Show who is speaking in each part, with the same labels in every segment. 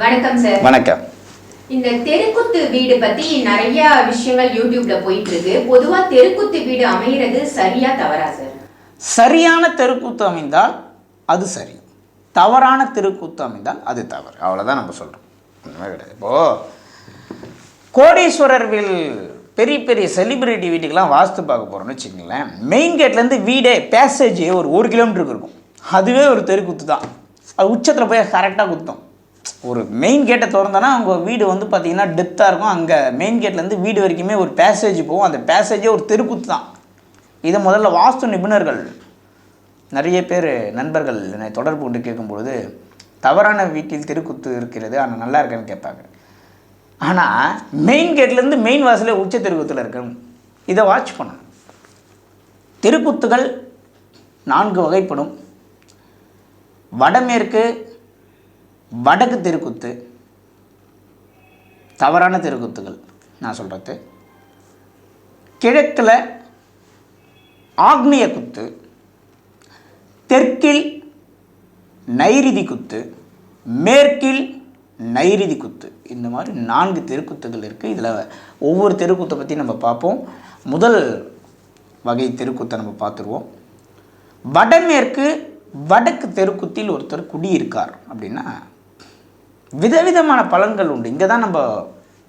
Speaker 1: வணக்கம் சார்
Speaker 2: வணக்கம்.
Speaker 1: இந்த தெருக்குத்து வீடு பத்தி நிறைய விஷயங்கள் யூடியூப்ல போயிட்டு இருக்கு பொதுவா தெருக்குத்து வீடு அமைகிறது சரியா தவறா சார்
Speaker 2: சரியான தெருக்கூத்து அமைந்தால் அது சரி. தவறான தெருக்கூத்து அமைந்தால் அது தவறு. அவ்வளோதான் நம்ம சொல்கிறோம் மாதிரி கிடையாது. இப்போது கோடீஸ்வரர் வில் பெரிய பெரிய செலிபிரிட்டி வீட்டுக்கெல்லாம் வாஸ்து பார்க்க போகிறோம்னு வச்சுக்கங்களேன். மெயின் கேட்லேருந்து வீடே பேசேஜ் ஒரு ஒரு கிலோமீட்டருக்கு இருக்கும். அதுவே ஒரு தெருக்கூத்து தான். அது உச்சத்தில் போய் கரெக்டாக குத்தும். ஒரு மெயின் கேட்டை திறந்தோன்னா அவங்க வீடு வந்து பார்த்தீங்கன்னா டெத்தாக இருக்கும். அங்கே மெயின் கேட்லேருந்து வீடு வரைக்குமே ஒரு பேசேஜ் போகும். அந்த பேசேஜே ஒரு தெருக்கூத்து தான். இதை முதல்ல வாஸ்து நிபுணர்கள் நிறைய பேர் நண்பர்கள் என்னை தொடர்பு கொண்டு கேட்கும்பொழுது தவறான வீட்டில் தெருக்குத்து இருக்கிறது ஆனால் நல்லா இருக்கேன்னு கேட்பாங்க. ஆனால் மெயின் கேட்லேருந்து மெயின் வாசலே உச்ச தெருக்குத்தில் இருக்கணும். இதை வாட்ச் பண்ணணும். தெருக்குத்துகள் நான்கு வகைப்படும். வடமேற்கு வடக்கு தெருக்குத்து தவறான தெருக்குத்துகள் நான் சொல்கிறது கிழக்கில் ஆக்னிய குத்து தெற்கில் நைரிதி குத்து மேற்கில் நைரிதி குத்து. இந்த மாதிரி நான்கு தெருக்குத்துகள் இருக்குது இதில் ஒவ்வொரு தெருக்குத்தை பற்றி நம்ம பார்ப்போம். முதல் வகை தெருக்குத்தை நம்ம பார்த்துருவோம். வடமேற்கு வடக்கு தெருக்குத்தில் ஒருத்தர் குடியிருக்கார் அப்படின்னா விதவிதமான பலன்கள் உண்டு. இங்கே தான் நம்ம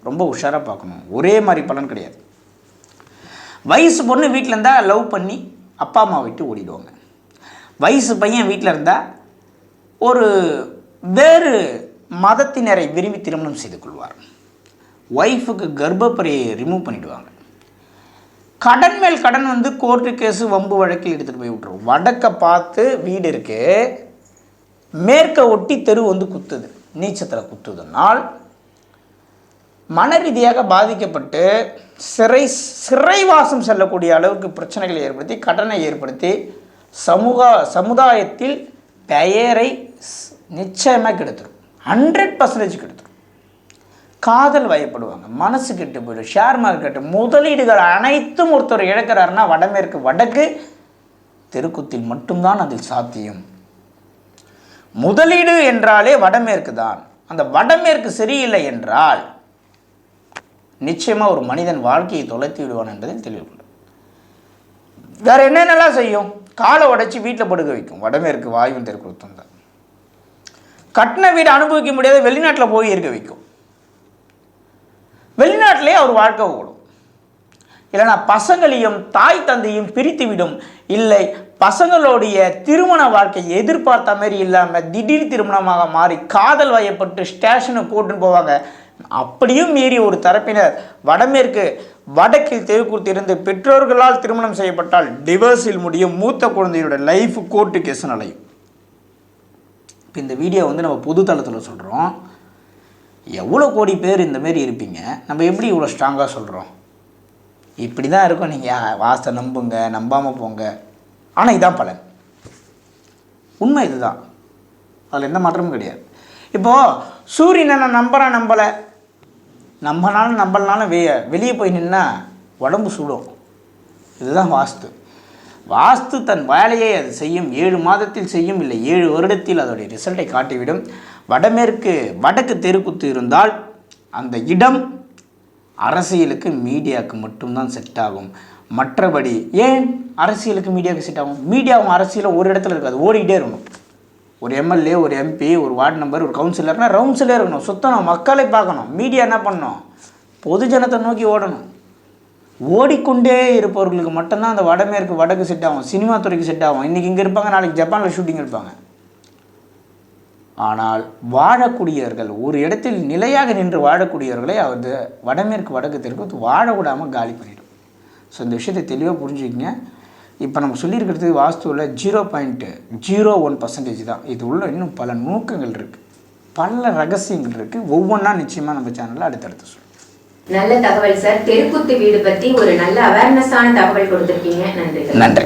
Speaker 2: ரொம்ப உஷாராக பார்க்கணும். ஒரே மாதிரி பலன் கிடையாது. வயசு பொண்ணு வீட்டில் இருந்தால் லவ் பண்ணி அப்பா அம்மா விட்டு ஓடிடுவாங்க. வயசு பையன் வீட்டில் இருந்தால் ஒரு வேறு மதத்தினரை விரும்பி திருமணம் செய்து கொள்வார். ஒய்ஃபுக்கு கர்ப்பப்பறையை ரிமூவ் பண்ணிவிடுவாங்க கடன் மேல் கடன் வந்து கோர்ட்டு கேஸு வம்பு வழக்கில் எடுத்துகிட்டு போய் விட்டுரும். வடக்கை பார்த்து வீடு இருக்கு மேற்க ஒட்டி தெரு வந்து குத்துது. நீச்சத்தில் குத்துதுனால் மன ரீதியாக பாதிக்கப்பட்டு சிறை சிறைவாசம் செல்லக்கூடிய அளவுக்கு பிரச்சனைகளை ஏற்படுத்தி கடனை ஏற்படுத்தி சமூக சமுதாயத்தில் பெயரை நிச்சயமாக கெடுத்துரும். Hundred percentage கெடுத்துரும். காதல் வயப்படுவாங்க மனசு கெட்டு போயிடும் ஷேர் மார்க்கெட்டு முதலீடுகள் அனைத்தும் ஒருத்தர் இழக்கிறாருன்னா வடமேற்கு வடக்கு தெருக்குத்தில் மட்டும்தான் அதில் சாத்தியம். முதலீடு என்றாலே வடமேற்கு தான் அந்த வடமேற்கு சரியில்லை என்றால் நிச்சயமாக ஒரு மனிதன் வாழ்க்கையை தொலைத்து விடுவான் என்பதில் தெளிவு கொள்ளும் வேற என்னென்னலாம் செய்யும்? காலை உடைச்சி வீட்டில் படுக்க வைக்கும். வடமேற்கு வாயுவின் தெருக்குத்தம் தான். கட்டின வீடு அனுபவிக்க முடியாத வெளிநாட்டில் போய் இருக்க வைக்கும். வெளிநாட்டிலே அவர் வாழ்க்கை ஓடும். இல்லைனா பசங்களையும் தாய் தந்தையும் பிரித்துவிடும். இல்லை பசங்களுடைய திருமண வாழ்க்கை எதிர்பார்த்த மாதிரி இல்லாமல் திடீர் திருமணமாக மாறி காதல் வயப்பட்டு ஸ்டேஷனுக்கு கூட்டுன்னு போவாங்க. அப்படியும் மீறி ஒரு தரப்பினர் வடமேற்கு வடக்கில் தெருக்கூர்த்து இருந்து பெற்றோர்களால் திருமணம் செய்யப்பட்டால் டிவர்ஸில் முடியும். மூத்த குழந்தையோட லைஃப் கோர்ட்டு கேஸ் நிலையும் இப்போ இந்த வீடியோ வந்து நம்ம பொது தளத்தில் சொல்கிறோம் எவ்வளோ கோடி பேர் இந்தமாரி இருப்பீங்க? நம்ம எப்படி இவ்வளோ ஸ்ட்ராங்காக சொல்கிறோம் இப்படி தான் இருக்கும் நீங்கள் வாஸ்தை நம்புங்க நம்பாமல் போங்க. ஆனால் இதான் பலன். உண்மை இதுதான். அதில் எந்த மாற்றமும் கிடையாது. இப்போது சூரியனை நான் நம்புகிறேன் நம்பலை. நம்பினாலும் நம்பலனாலும் வெ வெளியே போய் நின்னா உடம்பு சுடும். இதுதான் வாஸ்து. வாஸ்து தன் வேலையை அது செய்யும். ஏழு மாதத்தில் செய்யும் இல்லை ஏழு வருடத்தில் அதோடைய ரிசல்ட்டை காட்டிவிடும். வடமேற்கு வடக்கு தெருக்குத்து இருந்தால் அந்த இடம் அரசியலுக்கு மீடியாவுக்கு மட்டும்தான் செட் ஆகும். மற்றபடி ஏன் அரசியலுக்கு மீடியாவுக்கு செட் ஆகும்? மீடியாவும் அரசியலும் ஒரு இடத்துல இருக்காது ஓடிக்கிட்டே இருக்கணும். ஒரு எம்எல்ஏ ஒரு எம்பி ஒரு வார்டு மெம்பர் ஒரு கவுன்சிலர்னா ரவுன்சிலே இருக்கணும் சுத்தணும் மக்களை பார்க்கணும். மீடியா என்ன பண்ணணும் பொதுஜனத்தை நோக்கி ஓடணும். ஓடிக்கொண்டே இருப்பவர்களுக்கு மட்டும்தான் அந்த வடமேற்கு வடக்கு செட் ஆகும் சினிமா துறைக்கு செட் ஆகும். இன்றைக்கி இங்கே இருப்பாங்க நாளைக்கு ஜப்பானில் ஷூட்டிங் இருப்பாங்க. ஆனால் வாழக்கூடியவர்கள் ஒரு இடத்தில் நிலையாக நின்று வாழக்கூடியவர்களை அது வடமேற்கு வடக்கு தெற்கு வாழ விடாமல் காலி பண்ணிடும். ஸோ இந்த விஷயத்தை தெளிவாக புரிஞ்சுக்கிங்க. இப்போ நம்ம சொல்லியிருக்கிறது வாஸ்துவில் zero point zero one percentage தான். இது உள்ள இன்னும் பல நுணுக்கங்கள் இருக்குது பல ரகசியங்கள் இருக்குது ஒவ்வொன்றா நிச்சயமாக நம்ம சேனலில் அடுத்தடுத்து சொல்லுவோம்
Speaker 1: நல்ல தகவல் சார். தெருக்குத்து வீடு பத்தி ஒரு நல்ல அவேர்னஸான தகவல் கொடுத்திருக்கீங்க. நன்றி
Speaker 2: நன்றி.